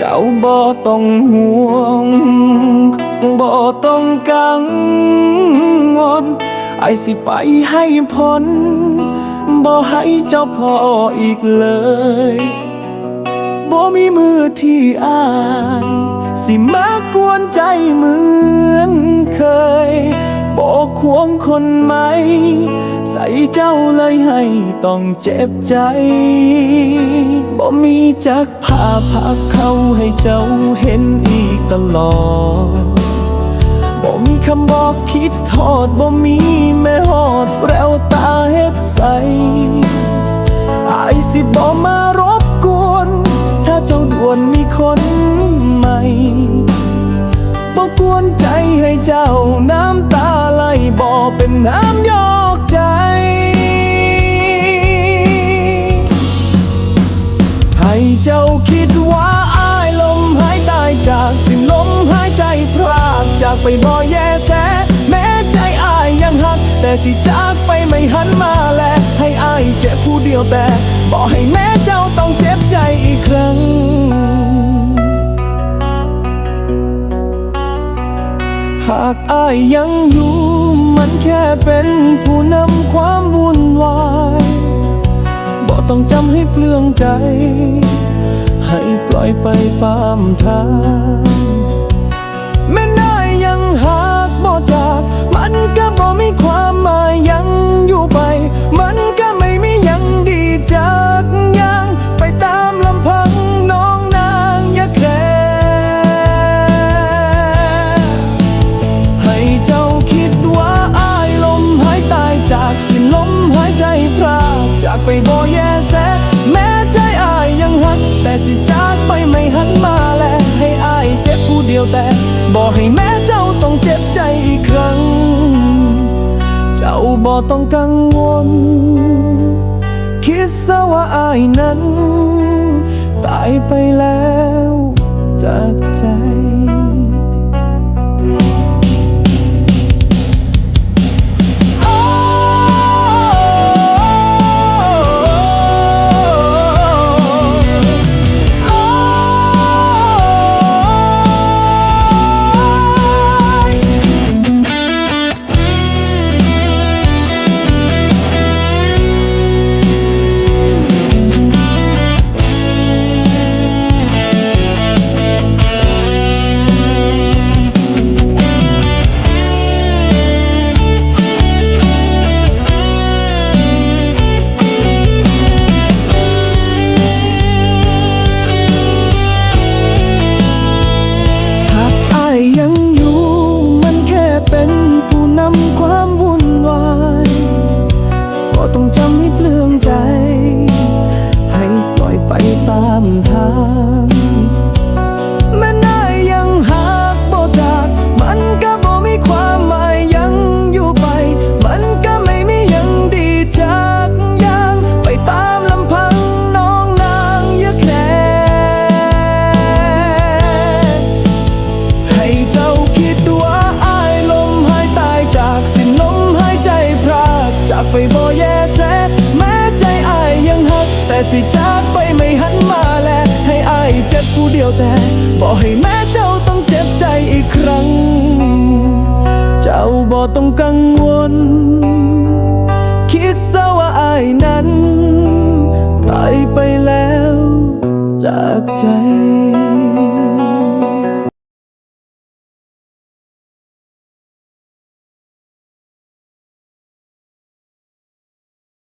จ้าบ่ต้องห่วงบ่ต้องกังวลไอสิไปให้พ้นบ่ให้เจ้าพ่ออีกเลยบ่มีมือที่อายสิมากวนใจเหมือนเคยบอกควงคนไหม ใส่เจ้าเลยให้ต้องเจ็บใจ มีจักพาพักเข้าให้เจ้าเห็นอีกตลอดบ่มีคำบอกคิดทอดบ่มีแม่หอดแววตาเฮ็ดใสอายสิบ่มารบกวน ถ้าเจ้าด่วนมีคนใหม่บ่กวนใจให้เจ้าน้ำตา ไปบ่แยแส แม้ใจอายยังหัก แต่สิจากไปไม่หันมาแล ให้อายเจ็บผู้เดียวแต่ บอกให้แม้เจ้าต้องเจ็บใจอีกครั้ง หากอายยังอยู่มันแค่เป็นผู้นำความวุ่นวายบอกต้องจำให้เปลืองใจ ให้ปล่อยไปตามทาง ไปบ่แยแสแม้ใจอายยังหัก แต่สิจากไปไม่หันมาแลให้อายเจ็บผู้เดียวแต่บอกให้แม้เจ้าต้องเจ็บใจอีกครั้ง เจ้าบ่ต้องกังวล คิดซะว่าอายนั้น ตายไปแล้วจากใจ ไปบ่แยแสแม้ใจอายยังหัก แต่สิจากไปไม่หันมาแล ให้อายเจ็บผู้เดียวแต่บอกให้แม่เจ้าต้องเจ็บใจอีกครั้ง เจ้าบ่ต้องกังวล